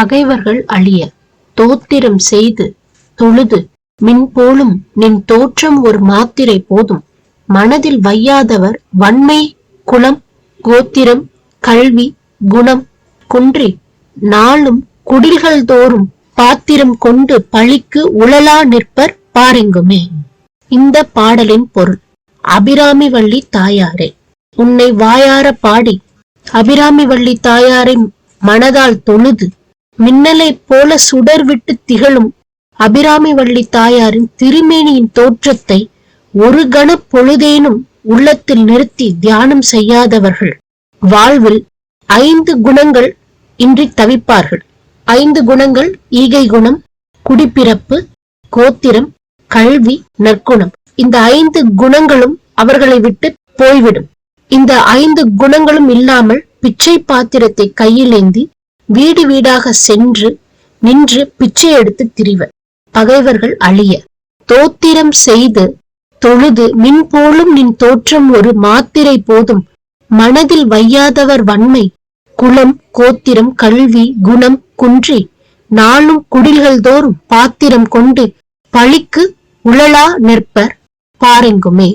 பகைவர்கள் அழிய தோத்திரம் செய்து தொழுது மின் போலும் நின் தோற்றம் ஒரு மாத்திரை போதும். மனதில் வையாதவர் வன்மை குலம் கோத்திரம் கல்வி குணம் குன்றி நாளும் குடில்கள் தோறும் பாத்திரம் கொண்டு பழிக்கு உழலா நிற்பர் பாருங்குமே. இந்த பாடலின் பொருள் அபிராமி வள்ளி தாயாரே உன்னை வாயார பாடி அபிராமி வள்ளி தாயாரை மனதால் தொழுது மின்னலைப் போல சுடர் விட்டு திகழும் அபிராமி வள்ளி தாயாரின் திருமேனியின் தோற்றத்தை ஒரு கண பொழுதேனும் உள்ளத்தில் நிறுத்தி தியானம் செய்யாதவர்கள். வாழ்வில் ஐந்து குணங்கள் இன்றி தவிப்பார்கள். ஐந்து குணங்கள் ஈகை குணம் குடிப்பிறப்பு கோத்திரம் கல்வி நற்குணம். இந்த ஐந்து குணங்களும் அவர்களை விட்டு போய்விடும். இந்த ஐந்து குணங்களும் இல்லாமல் பிச்சை பாத்திரத்தை கையில் ஏந்தி வீடு வீடாக சென்று நின்று பிச்சை எடுத்து திரிவர். பகைவர்கள் அழிய. தோத்திரம் செய்து தொழுது மின் போலும் நின் தோற்றம் ஒரு மாத்திரை போதும். மனதில் வையாதவர் வன்மை. குலம் கோத்திரம் கல்வி குணம் குன்றி. நாளும் குடில்கள் தோறும் பாத்திரம் கொண்டு பழிக்கு உழலா நிற்பர். பாரெங்குமே.